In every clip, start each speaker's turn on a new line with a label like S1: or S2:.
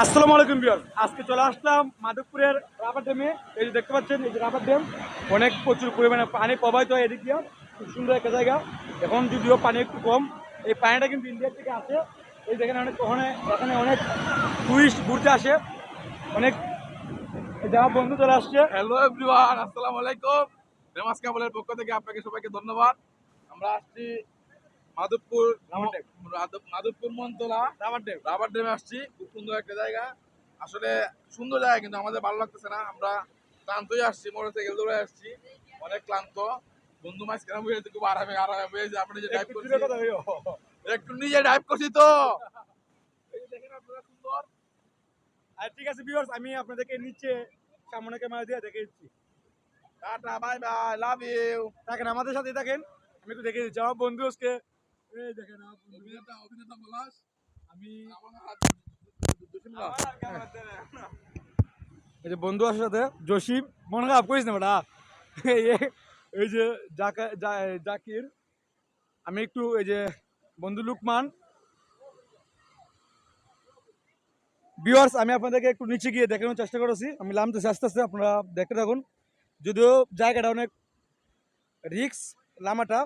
S1: আসসালামু আলাইকুম বিয়ার আজকে চলে আসলাম মাধবপুরের রাবার ড্যামে। এই যে দেখতে পাচ্ছেন, এই যে রাবার ড্যাম। অনেক প্রচুর পরিমাণে পানি প্রবাহিত হয় এদিক দিয়ে। খুব সুন্দর একটা জায়গা। এখন যদিও পানি একটু কম, এই পানিটা কিন্তু ইন্ডিয়ার থেকে আসে। এই যেখানে অনেক ওখানে, এখানে অনেক টুরিস্ট ঘুরতে আসে। অনেক এই যে বন্ধু চলে আসছে।
S2: হ্যালো এভরিওয়ান আসসালামু আলাইকুম। ফেমাস কাবলের পক্ষ থেকে আপনাকে সবাইকে ধন্যবাদ। আমরা আসছি Madhabpur Madhabpur Montola
S1: rubber dam
S2: rubber ড্যামে আসছি। খুব সুন্দর একটা জায়গা। আসলে সুন্দর জায়গা কিন্তু আমাদের ভালো লাগতেছে না। আমরা ক্লান্তই আসছি মোটরসাইকেল দৌড়ে আসছি। অনেক ক্লান্ত। বন্ধু মাছ কেন বুঝেছে খুব আরামে আরামে। বুঝেছে আপনি যে
S1: একটু
S2: করছি। একটু নিজে ড্রাইভ করছি তো। দেখেন আপনারা সুন্দর।
S1: আর ঠিক আছে বিয়ার্স আমি আপনাদেরকে নিচে সামনে ক্যামেরা দিয়ে দেখে দিচ্ছি।
S2: Tata bye bye love you
S1: থাকেন আমাদের সাথে থাকেন। আমি একটু দেখে দিচ্ছি। আমার বন্ধু আজকে এই দেখেন
S2: অভিনেতা অভিনেতা পলাশ
S1: আমি এই যে বন্ধু আসার সাথে জসিম। মনে খারাপ করিস না বেটা? এই যে- জাকির। আমি একটু এই যে বন্ধু লুকমান। ভিউয়ার্স আমি আপনাদেরকে একটু নিচে গিয়ে দেখানোর চেষ্টা করেছি। আমি নামতেছি আস্তে আস্তে আপনারা দেখতে থাকুন। যদিও জায়গাটা অনেক রিক্স লামাটা।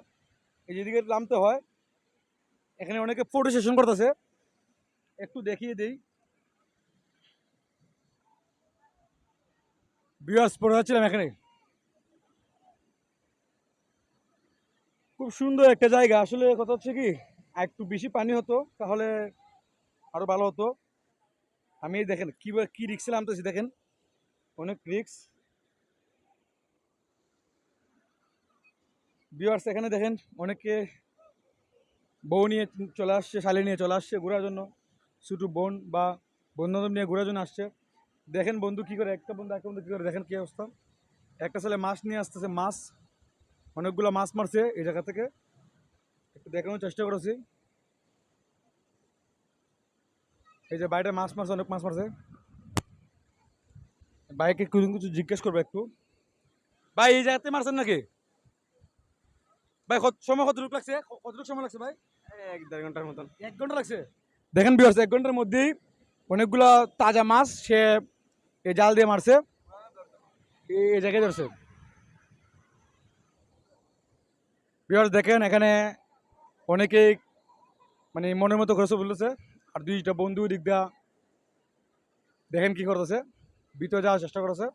S1: এই যেদিকে নামতে হয়। এখানে অনেকে ফটো সেশন করতেছে। একটু দেখিয়ে দিই। বিয়ার্স পড়ে যাচ্ছিলাম এখানে। খুব সুন্দর একটা জায়গা। আসলে কথা হচ্ছে কি একটু বেশি পানি হতো, তাহলে আরও ভালো হতো। আমি দেখেন কি কি রিক্সে নামতেছি দেখেন। অনেক রিক্স বিয়ার্স এখানে দেখেন, অনেকে বউ নিয়ে চলে আসছে, শালি নিয়ে চলে আসছে ঘোরার জন্য। ছোটো বোন বা বন্ধু বান্ধব নিয়ে ঘোরার জন্য আসছে। দেখেন বন্ধু কি করে, একটা বন্ধু একটা বন্ধু কী করে, দেখেন কি অবস্থা। একটা ছেলে মাছ নিয়ে আসতেছে, মাছ, অনেকগুলো মাছ মারছে এই জায়গা থেকে। একটু দেখানোর চেষ্টা করেছি এই যে বাইরে মাছ মারছে, অনেক মাছ মারছে। বাইকে কিছু কিছু জিজ্ঞেস করব একটু। ভাই, এই জায়গাতে মারছেন নাকি? ভাই সময় কতটুকু লাগছে? কতটুকু সময় লাগছে ভাই?
S2: এক দেড় ঘণ্টার মতন।
S1: এক ঘণ্টা লাগছে? দেখেন বিয়ার্স এক ঘণ্টার মধ্যেই অনেকগুলো তাজা মাছ সে এই জাল দিয়ে মারছে। এই- জায়গায় ধরছে। বিয়ার্স দেখেন এখানে অনেকেই মানে মনের মতো করেছে বলতেছে আর দুইটা বন্ধু দিক দিয়া দেখেন কি করতেছে। ভিতরে যাওয়ার চেষ্টা করেছে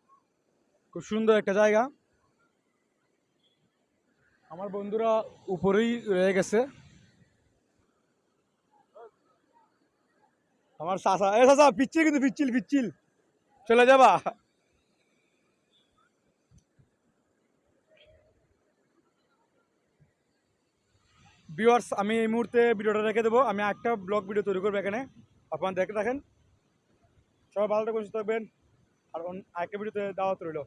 S1: খুব সুন্দর একটা জায়গা। আমার বন্ধুরা উপরেই রয়ে গেছে। আমার চাচা, এ চাচা, পিচ্ছিল কিন্তু পিচ্ছিল পিচ্ছিল। চলে যাবা। ভিউয়ার্স আমি এই মুহূর্তে ভিডিওটা রেখে দেবো। আমি একটা ব্লগ ভিডিও তৈরি করব এখানে। আপনারা দেখে রাখেন সবাই ভালো থাকবেন, সুস্থ থাকবেন। আর আরেকটা ভিডিওতে দাওয়াত রইল।